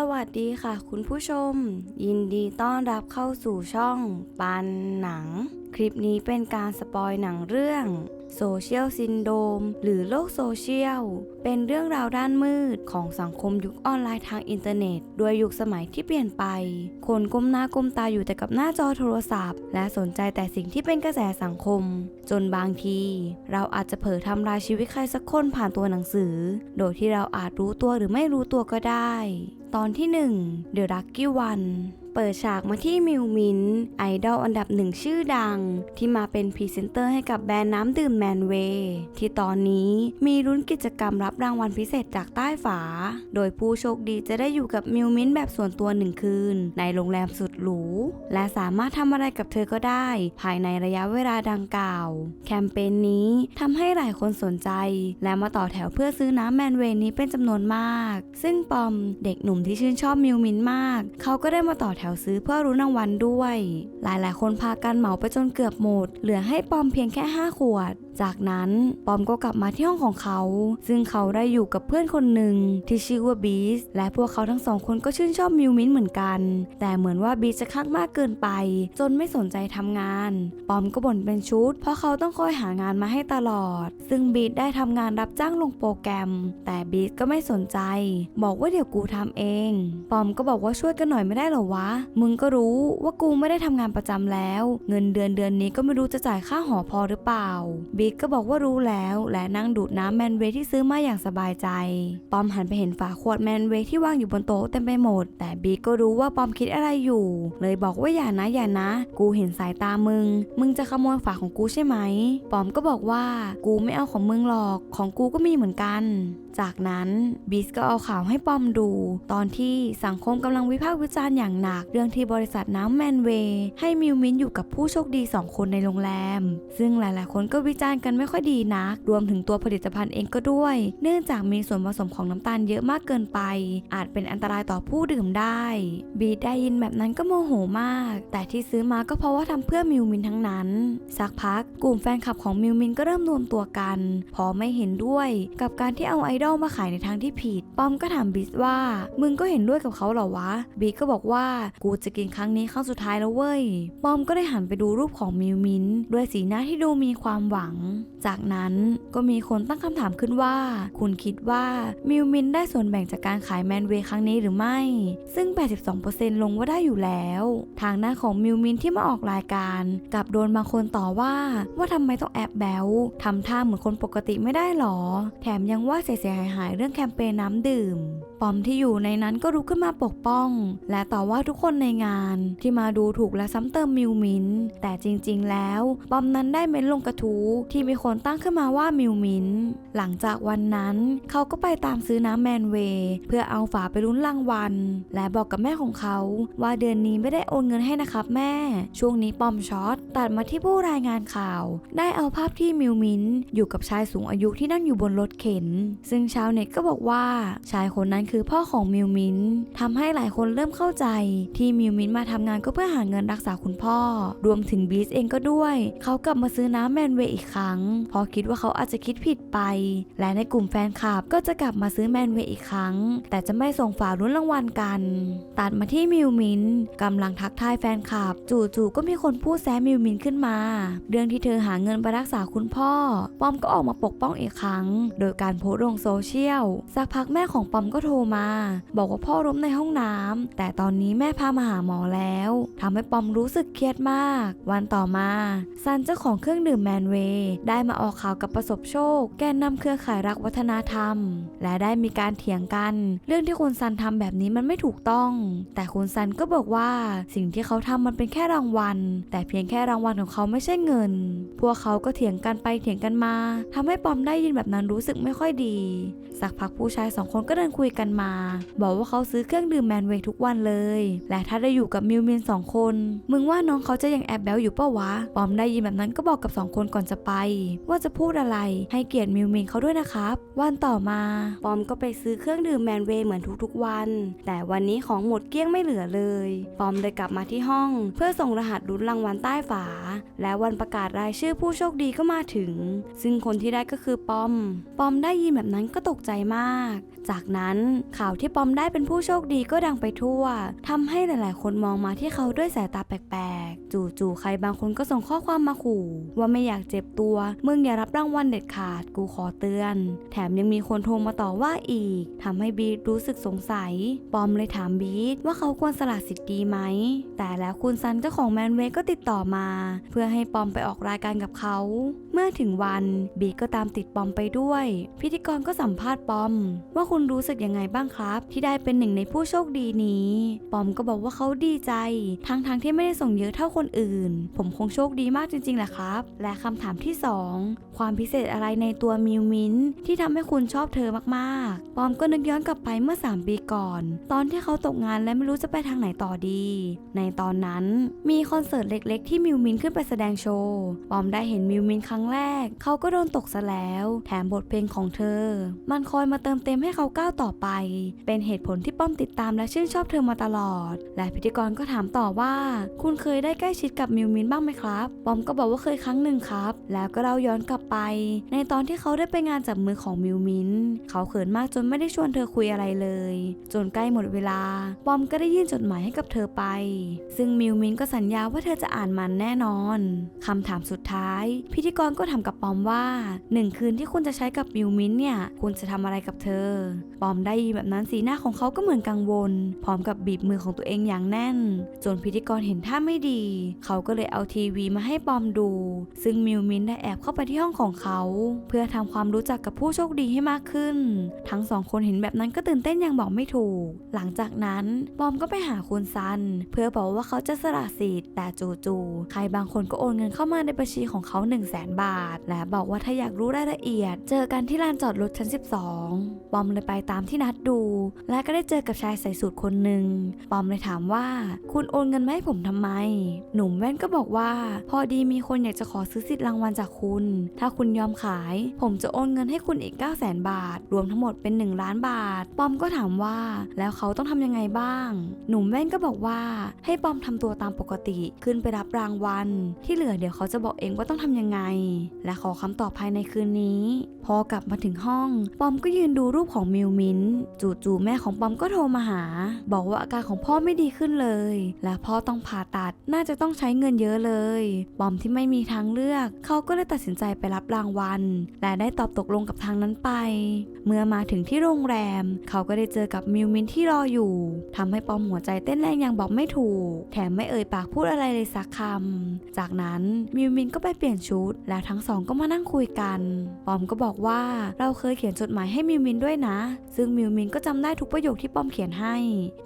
สวัสดีค่ะ คุณผู้ชม ยินดีต้อนรับเข้าสู่ช่องปันหนังคลิปนี้เป็นการสปอยหนังเรื่องโซเชียลซินโดมหรือโลกโซเชียล เป็นเรื่องราวด้านมืดของสังคมยุคออนไลน์ทางอินเทอร์เน็ต ด้วยยุคสมัยที่เปลี่ยนไป คนก้มหน้าก้มตาอยู่แต่กับหน้าจอโทรศัพท์ และสนใจแต่สิ่งที่เป็นกระแสสังคม จนบางที เราอาจจะเผลอทำลายชีวิตใครสักคนผ่านตัวหนังสือ โดยที่เราอาจรู้ตัวหรือไม่รู้ตัวก็ได้ ตอนที่ 1 The Lucky One เปิดฉากมาที่มิวมินไอดอลอันดับหนึ่งชื่อดัง ที่มาเป็นพรีเซนเตอร์ให้กับแบรนด์น้ำดื่มแมนเวย์ที่ตอนนี้มีรุ้นกิจกรรมรับรางวัลพิเศษจากใต้ฝา โดยผู้โชคดีจะได้อยู่กับมิวมินแบบส่วนตัวหนึ่งคืน ในโรงแรมสุดหรู และสามารถทำอะไรกับเธอก็ได้ ภายในระยะเวลาดังกล่าว แคมเปญนี้ทำให้หลายคนสนใจ และมาต่อแถวเพื่อซื้อน้ำแมนเวย์นี้เป็นจำนวนมาก ซึ่งปอมเด็กหนุ่มที่ชื่นชอบมิวมินมาก เขาก็ได้มาต่อแถวซื้อเพื่อรุ้นรางวัลด้วย หลายๆ คนพากันเหมาไปจนเกือบหมด เหลือให้ปอมเพียงแค่ 5 ขวด จากนั้นปอมก็กลับมาที่ห้องของเขา ซึ่งเขาได้อยู่กับเพื่อนคนหนึ่งที่ชื่อว่าบีสและพวกเขาทั้งสองคนก็ชื่นชอบมิวมินเหมือนกัน แต่เหมือนว่าบีสจะคักมากเกินไป จนไม่สนใจทำงาน ปอมก็บ่นเป็นชุด เพราะเขาต้องคอยหางานมาให้ตลอด ซึ่งบีสได้ทำงานรับจ้างลงโปรแกรม แต่บีสก็ไม่สนใจ บอกว่าเดี๋ยวกูทำเอง ปอมก็บอกว่าช่วยกันหน่อยไม่ได้หรอวะมึงก็รู้ว่ากูไม่ได้ทำงานประจำแล้ว เงินเดือนเดือนนี้ก็ไม่รู้จะจ่ายค่าหอพอหรือเปล่า บิ๊กก็บอกว่ารู้แล้วและนั่งดูดน้ำแมนเวที่ซื้อมาอย่างสบายใจ ปอมหันไปเห็นฝาขวดแมนเวที่วางอยู่บนโต๊ะเต็มไปหมด แต่บิ๊กก็รู้ว่าปอมคิดอะไรอยู่ เลยบอกว่าอย่านะอย่านะ กูเห็นสายตามึง มึงจะขโมยฝาของกูใช่ไหม ปอมก็บอกว่ากูไม่เอาของมึงหรอก ของกูก็มีเหมือนกัน จากนั้นบีสก็เอาข่าวให้ปอมดู ตอนที่สังคมกำลังวิพากษ์วิจารณ์อย่างหนักเรื่องที่บริษัทน้ำแมนเวย์ให้มิวมินอยู่กับผู้โชคดี 2 คนในโรงแรม ซึ่งหลายๆ คนก็วิจารณ์กันไม่ค่อยดีนัก รวมถึงตัวผลิตภัณฑ์เองก็ด้วย เนื่องจากมีส่วนผสมของน้ำตาลเยอะมากเกินไป อาจเป็นอันตรายต่อผู้ดื่มได้ บีได้ยินแบบนั้นก็โมโหมาก แต่ที่ซื้อมาก็เพราะว่าทำเพื่อมิวมินทั้งนั้น สักพักกลุ่มแฟนคลับของมิวมินก็เริ่มรวมตัวกัน พอไม่เห็นด้วย กับการที่เอาไอดอลมาขายในทางที่ผิดปอมก็ถามบิสว่า มึงก็เห็นด้วยกับเขาเหรอวะ บีก็บอกว่ากูจะกินครั้งนี้ครั้งสุดท้ายแล้วเว้ยปอมก็ได้หันไปดูรูปของมิวมินด้วยสีหน้าที่ดูมีความหวัง จากนั้นก็มีคนตั้งคำถามขึ้นว่า คุณคิดว่ามิวมินได้ส่วนแบ่งจากการขายแมนเวย์ครั้งนี้หรือไม่ ซึ่ง 82%ลงว่าได้อยู่แล้ว ทางหน้าของมิวมินที่มาออกรายการกลับโดนบางคนต่อว่า ว่าทำไมต้องแอบแบลทำท่าเหมือนคนปกติไม่ได้หรอ แถมยังว่าเสียหายหายเรื่องแคมเปญน้ำดื่มปอมที่อยู่ในนั้นก็รุกขึ้นมาปกป้อง และต่อว่าทุกคนในงานที่มาดูถูกและซ้ำเติมมิวมิน แต่จริงๆ แล้วปอมนั้นได้เม้นลงกระทู้ที่มีคนตั้งขึ้นมาว่ามิวมิน หลังจากวันนั้นเขาก็ไปตามซื้อน้ำแมนเวย์เพื่อเอาฝาไปลุ้นรางวัล และบอกกับแม่ของเขาว่าเดือนนี้ไม่ได้โอนเงินให้นะครับแม่ ช่วงนี้ปอมช็อตตัดมาที่ผู้รายงานข่าว ได้เอาภาพที่มิวมินอยู่กับชายสูงอายุที่นั่งอยู่บนรถเข็น ซึ่งชาวเน็ตก็บอกว่าชายคนนั้นคือพ่อของมิวมินทำให้หลายคนเริ่มเข้าใจ ที่มิวมินมาทำงานก็เพื่อหาเงินรักษาคุณพ่อ รวมถึงบีสเองก็ด้วย เขากลับมาซื้อน้ำแมนเวย์อีกครั้งเพราะคิดว่าเขาอาจจะคิดผิดไป และในกลุ่มแฟนคลับก็จะกลับมาซื้อแมนเวย์อีกครั้ง แต่จะไม่ส่งฝาลุ้นรางวัลกัน ตัดมาที่มิวมินกำลังทักทายแฟนคลับ จู่ๆก็มีคนพูดแซะมิวมินขึ้นมา เรื่องที่เธอหาเงินไปรักษาคุณพ่อ ปอมก็ออกมาปกป้องอีกครั้ง โดยการโพสต์ลงโซเชียลสักพักแม่ของปอมก็โทรมา บอกว่าพ่อล้มในห้องน้ำแต่ตอนนี้แม่พามาหาหมอแล้วทำให้ปอมรู้สึกเครียดมาก วันต่อมาซันเจ้าของเครื่องดื่มแมนเวย์ได้มาออกข่าวกับประสบโชค แกนนำเครือข่ายรักวัฒนธรรม และได้มีการเถียงกัน เรื่องที่คุณซันทำแบบนี้มันไม่ถูกต้อง แต่คุณซันก็บอกว่าสิ่งที่เขาทำมันเป็นแค่รางวัล แต่เพียงแค่รางวัลของเขาไม่ใช่เงิน พวกเขาก็เถียงกันไปเถียงกันมาทำให้ปอมได้ยินแบบนั้นรู้สึกไม่ค่อยดี สักพักผู้ชายสองคนก็เดินคุยกันมา บอกว่าเขาซื้อเครื่องดื่มแมนเวย์ทุกวันเลย และถ้าได้อยู่กับมิวมินสองคน มึงว่าน้องเขาจะยังแอบแบลอยู่ปะวะปอมได้ยินแบบนั้นก็บอกกับสองคนก่อนจะไป ว่าจะพูดอะไรให้เกียรติมิวมินเขาด้วยนะครับ วันต่อมาปอมก็ไปซื้อเครื่องดื่มแมนเวย์เหมือนทุกๆวัน แต่วันนี้ของหมดเกลี้ยงไม่เหลือเลยปอมเลยกลับมาที่ห้อง เพื่อส่งรหัสลุ้นรางวัลใต้ฝา และวันประกาศรายชื่อผู้โชคดีก็มาถึง ซึ่งคนที่ได้ก็คือปอม ปอมได้ยินแบบนั้นก็ตกใจมากจากนั้นข่าวที่ปอมได้เป็นผู้โชคดีก็ดังไปทั่วทำให้หลาย ๆ คนมองมาที่เขาด้วยสายตาแปลก ๆ จู่ ๆ ใครบางคนก็ส่งข้อความมาขู่ ว่าไม่อยากเจ็บตัว มึงอย่ารับรางวัลเด็ดขาดกูขอเตือน แถมยังมีคนโทรมาต่อว่าอีกทำให้บีทรู้สึกสงสัย ปอมเลยถามบีทว่าเขาควรสละสิทธิ์ดีไหม แต่แล้วคุณซันเจ้าของแมนเวก็ติดต่อมา เพื่อให้ปอมไปออกรายการกับเขา เมื่อถึงวันบีทก็ตามติดปอมไปด้วย พิธีกรก็สัมภาษณ์ปอม ว่าคุณรู้สึกยังไงบ้างครับ ที่ได้เป็นหนึ่งในผู้โชคดีนี้ ปอมก็บอกว่าเขาดีใจ ทั้งๆทที่ไม่ได้ส่งเยอะเท่าคนอื่น ผมคงโชคดีมากจริงๆแหละครับ และคำถามที่ 2 ความพิเศษอะไรในตัวมิวมินที่ทำให้คุณชอบเธอมากๆ ปอมก็นึกย้อนกลับไปเมื่อ 3 ปีก่อน ตอนที่เขาตกงานและไม่รู้จะไปทางไหนต่อดี ในตอนนั้นมีคอนเสิร์ตเล็กๆ ที่มิวมินขึ้นไปแสดงโชว์ปอมได้เห็นมิวมินครั้งแรก เขาก็โดนตกซะแล้ว แถมบทเพลงของเธอ มันคอยมาเติมเต็มให้เขาก้าวต่อไป เป็นเหตุผลที่ป้อมติดตามและชื่นชอบเธอมาตลอด และพิธีกรก็ถามต่อว่า คุณเคยได้ใกล้ชิดกับมิวมินบ้างไหมครับปอมก็บอกว่าเคยครั้งหนึ่งครับ แล้วก็เราย้อนกลับไป ในตอนที่เขาได้ไปงานจับมือของมิวมินเขาเขินมากจนไม่ได้ชวนเธอคุยอะไรเลย จนใกล้หมดเวลาปอมก็ได้ยื่นจดหมายให้กับเธอไป ซึ่งมิวมินก็สัญญาว่าเธอจะอ่านมันแน่นอนคำถามสุดท้าย พิธีกรก็ถามกับปอมว่าหนึ่งคืนที่คุณจะใช้กับมิวมินเนี่ย คุณจะทำอะไรกับเธอปอมได้ยินแบบนั้นสีหน้าของเขาก็เหมือนกังวล พร้อมกับบีบมือของตัวเองอย่างแน่น จนพิธีกรเห็นท่าไม่ดี เขาก็เลยเอาทีวีมาให้ปอมดู ซึ่งมิวมินได้แอบเข้าไปที่ห้องของเขา เพื่อทำความรู้จักกับผู้โชคดีให้มากขึ้น ทั้งสองคนเห็นแบบนั้นก็ตื่นเต้นอย่างบอกไม่ถูก หลังจากนั้นปอมก็ไปหาคุณซัน เพื่อบอกว่าเขาจะสละสิทธิ์แต่จู่ๆใครบางคนก็โอนเงินเข้ามาในบัญชีของเขา 1 0 0 0 0แบาท และบอกว่าถ้าอยากรู้รายละเอียด เจอกันที่ลานจอดรถชั้น 12 ปอมเลยไปตามที่นัดดู และก็ได้เจอกับชายใส่สูทคนหนึ่งปอมเลยถามว่า คุณโอนเงินมาให้ผมทำไม หนุ่มแว่นก็บอกว่า พอดีมีคนอยากจะขอซื้อสิทธิ์รางวัลจากคุณ ถ้าคุณยอมขาย ผมจะโอนเงินให้คุณอีก 9 0 0 0 0 0 บาท รวมทั้งหมดเป็น 1 ล้านบาท ปอมก็ถามว่า แล้วเขาต้องทำยังไงบ้าง หนุ่มแว่นก็บอกว่าให้ปอมทำตัวตามปกติขึ้นไปรับรางวัล ที่เหลือเดี๋ยวเขาจะบอกเองว่าต้องทำยังไง และขอคำตอบภายในคืนนี้ พอกลับมาถึงห้อง ปอมก็ยืนดูรูปของมิวมินจู่ๆแม่ของปอมก็โทรมาหา บอกว่าอาการของพ่อไม่ดีขึ้นเลย และพ่อต้องผ่าตัดน่าจะต้องใช้เงินเยอะเลย ปอมที่ไม่มีทางเลือก เขาก็เลยตัดสินใจไปรับรางวัล และได้ตอบตกลงกับทางนั้นไป เมื่อมาถึงที่โรงแรม เขาก็ได้เจอกับมิวมินที่รออยู่ทำให้ปอมหัวใจเต้นแรงอย่างบอกไม่ถูก แถมไม่เอ่ยปากพูดอะไรเลยสักคำจากนั้นมิวมินก็ไปเปลี่ยนชุด แล้วทั้งสองก็มานั่งคุยกัน ปอมก็บอกว่าเราเคยเขียนจดหมายให้มิวมินด้วยนะซึ่งมิวมินก็จำได้ทุกประโยคที่ปอมเขียนให้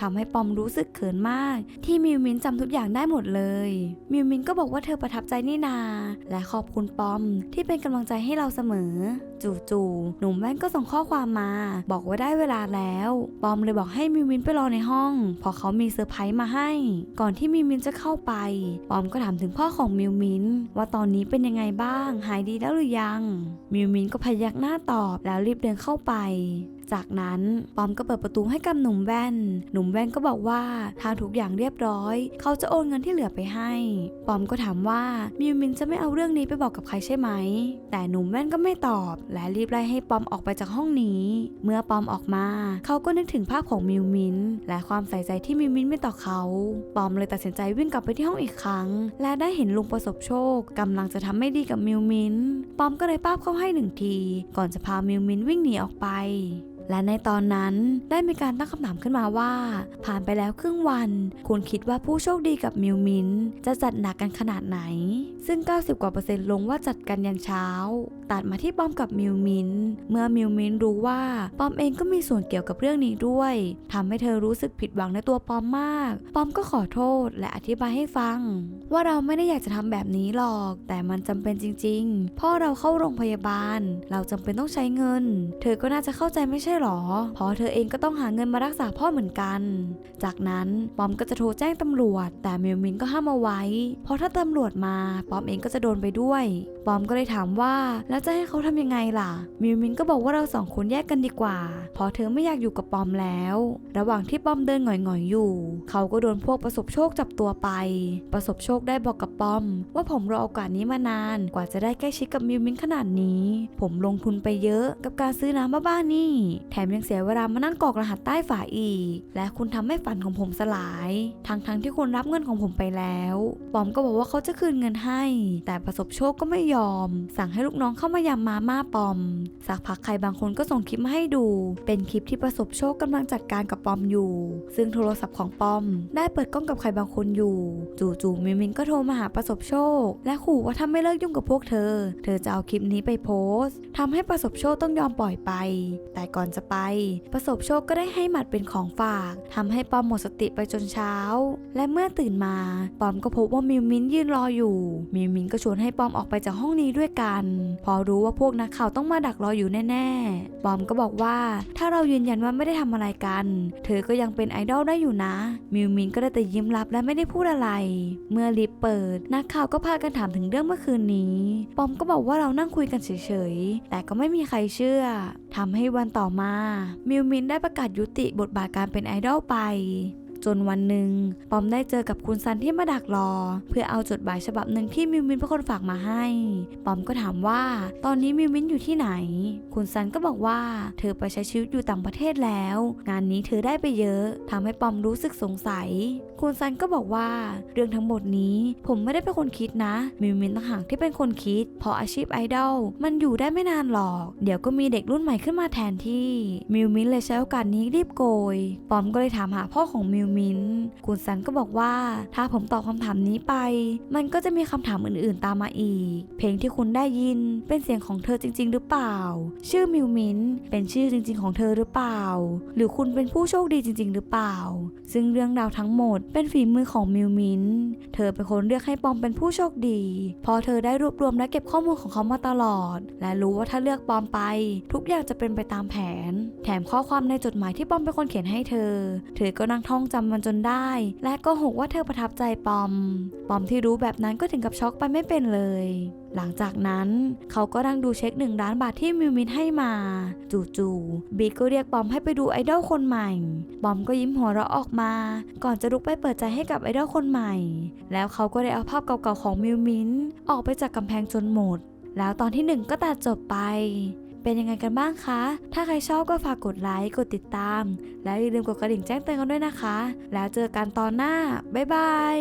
ทำให้ปอมรู้สึกเขินมาก ที่มิวมินจำทุกอย่างได้หมดเลย มิวมินก็บอกว่าเธอประทับใจนี่นา และขอบคุณปอมที่เป็นกำลังใจให้เราเสมอ จู่ๆหนุ่มแว่นก็ส่งข้อความมา บอกว่าได้เวลาแล้ว ปอมเลยบอกให้มิวมินไปรอในห้องพราะเขามีเซอร์ไพรส์มาให้ ก่อนที่มิวมินจะเข้าไป ปอมก็ถามถึงพ่อของมิวมินว่าตอนนี้เป็นยังไงบ้าง หายดีแล้วหรือยัง มิวมินก็พยักหน้าตอบแล้วรีบเดินเข้าไป จากนั้นปอมก็เปิดประตูให้กับหนุ่มแว่น หนุ่มแว่นก็บอกว่าทางทุกอย่างเรียบร้อย เขาจะโอนเงินที่เหลือไปให้ ปอมก็ถามว่ามิวมินจะไม่เอาเรื่องนี้ไปบอกกับใครใช่ไหม แต่หนุ่มแว่นก็ไม่ตอบ และรีบไล่ให้ปอมออกไปจากห้องนี้ เมื่อปอมออกมา เขาก็นึกถึงภาพของมิวมินและความใส่ใจที่มิวมินมีต่อเขา ปอมเลยตัดสินใจวิ่งกลับไปที่ห้องอีกครั้ง และได้เห็นลุงประสบโชคกำลังจะทำไม่ดีกับมิวมินปอมก็เลยป้าบเข้าให้หนึ่งที ก่อนจะพามิวมินวิ่งหนีออกไป และในตอนนั้นได้มีการตั้งคำถามขึ้นมาว่า ผ่านไปแล้วครึ่งวัน คุณคิดว่าผู้โชคดีกับมิวมินจะจัดหนักกันขนาดไหน ซึ่ง 90 กว่าเปอร์เซ็นต์ลงว่าจัดกันยันเช้า ตัดมาที่ปอมกับมิวมินเมื่อมิวมินรู้ว่าปอมเองก็มีส่วนเกี่ยวกับเรื่องนี้ด้วยทำให้เธอรู้สึกผิดหวังในตัวปอมมาก ปอมก็ขอโทษและอธิบายให้ฟัง ว่าเราไม่ได้อยากจะทำแบบนี้หรอก แต่มันจำเป็นจริงๆพ่อเราเข้าโรงพยาบาล เราจำเป็นต้องใช้เงิน เธอก็น่าจะเข้าใจไม่ใช่หรอ เพราะเธอเองก็ต้องหาเงินมารักษาพ่อเหมือนกัน จากนั้นปอมก็จะโทรแจ้งตำรวจ แต่มิวมินก็ห้ามเอาไว้ เพราะถ้าตำรวจมาปอมเองก็จะโดนไปด้วย ปอมก็เลยถามว่าแล้วจะให้เขาทำยังไงล่ะมิวมินก็บอกว่าเราสองคนแยกกันดีกว่า เพราะเธอไม่อยากอยู่กับปอมแล้ว ระหว่างที่ปอมเดินหงอยๆอยู่ เขาก็โดนพวกประสบโชคจับตัวไป ประสบโชคได้บอกกับปอม ว่าผมรอโอกาสนี้มานาน กว่าจะได้ใกล้ชิดกับมิวมินขนาดนี้ ผมลงทุนไปเยอะกับการซื้อน้ำบ้าๆนี่แถมยังเสียเวลามานั่งกรอกรหัสใต้ฝาอีก และคุณทำให้ฝันของผมสลาย ทั้งๆทที่คุณรับเงินของผมไปแล้วปอมก็บอกว่าเขาจะคืนเงินให้ แต่ประสบโชคก็ไม่ยอม สั่งให้ลูกน้องเข้ามายำมาม่าปอม สักพักใครบางคนก็ส่งคลิปมาให้ดู เป็นคลิปที่ประสบโชคกำลังจัดการกับปอมอยู่ ซึ่งโทรศัพท์ของปอม ได้เปิดกล้องกับใครบางคนอยู่ จู่ๆมิมินก็โทรมาหาประสบโชค และขู่ว่าถ้าไม่เลิกยุ่งกับพวกเธอ เธอจะเอาคลิปนี้ไปโพสต์ทำให้ประสบโชคต้องยอมปล่อยไป แต่ก่อนจะไป ประสบโชคก็ได้ให้หมัดเป็นของฝากทำให้ปอมหมดสติไปจนเช้า และเมื่อตื่นมาปอมก็พบว่ามิวมินยืนรออยู่ มิวมินก็ชวนให้ปอมออกไปจากห้องนี้ด้วยกัน พอรู้ว่าพวกนักข่าวต้องมาดักรออยู่แน่ๆปอมก็บอกว่าถ้าเรายืนยันว่าไม่ได้ทำอะไรกัน เธอก็ยังเป็นไอดอลได้อยู่นะ มิวมินก็ได้แต่ยิ้มรับและไม่ได้พูดอะไร เมื่อลิฟต์เปิด นักข่าวก็พากันถามถึงเรื่องเมื่อคืนนี้ ปอมก็บอกว่าเรานั่งคุยกันเฉยๆ แต่ก็ไม่มีใครเชื่อทำให้วันต่อมา มิวมินได้ประกาศยุติบทบาทการเป็นไอดอลไป จนวันหนึ่งปอมได้เจอกับคุณซันที่มาดักรอ เพื่อเอาจดหมายฉบับหนึ่งที่มิวมินเป็นคนฝากมาให้ ปอมก็ถามว่า ตอนนี้มิวมินอยู่ที่ไหน คุณซันก็บอกว่า เธอไปใช้ชีวิตอยู่ต่างประเทศแล้ว งานนี้เธอได้ไปเยอะทำให้ปอมรู้สึกสงสัย คุณซันก็บอกว่า เรื่องทั้งหมดนี้ผมไม่ได้เป็นคนคิดนะ มิวมินต่างหากที่เป็นคนคิด เพราะอาชีพไอดอลมันอยู่ได้ไม่นานหรอก เดี๋ยวก็มีเด็กรุ่นใหม่ขึ้นมาแทนที่ มิวมินเลยใช้โอกาสนี้รีบโกย ปอมก็เลยถามหาพ่อของมิวมินคุณซันก็บอกว่า ถ้าผมตอบคำถามนี้ไป มันก็จะมีคำถามอื่นๆตามมาอีก เพลงที่คุณได้ยินเป็นเสียงของเธอจริง ๆ หรือเปล่า ชื่อมิวมินเป็นชื่อจริง ๆ ของเธอหรือเปล่า หรือคุณเป็นผู้โชคดีจริง ๆ หรือเปล่า ซึ่งเรื่องราวทั้งหมดเป็นฝีมือของมิวมินเธอเป็นคนเลือกให้ปอมเป็นผู้โชคดี พอเธอได้รวบรวมและเก็บข้อมูลของเขามาตลอด และรู้ว่าถ้าเลือกปอมไป ทุกอย่างจะเป็นไปตามแผน แถมข้อความในจดหมายที่ปอมเป็นคนเขียนให้เธอ เธอก็นั่งท่องจำมันจนได้ และก็หกว่าเธอประทับใจปอม ปอมที่รู้แบบนั้นก็ถึงกับช็อกไปไม่เป็นเลย หลังจากนั้น เขาก็นั่งดูเช็คหนึ่งล้านบาทที่มิวมินให้มา จู่ๆบิ๊กก็เรียกปอมให้ไปดูไอดอลคนใหม่ปอมก็ยิ้มหัวเราะออกมา ก่อนจะลุกไปเปิดใจให้กับไอดอลคนใหม่ แล้วเขาก็ได้เอาภาพเก่าๆของมิวมินออกไปจากกำแพงจนหมด แล้วตอนที่หนึ่งก็ตัดจบไป เป็นยังไงกันบ้างคะ ถ้าใครชอบก็ฝากกดไลค์ กดติดตาม และอย่าลืมกดกระดิ่งแจ้งเตือนกันด้วยนะคะ แล้วเจอกันตอนหน้า บ๊ายบาย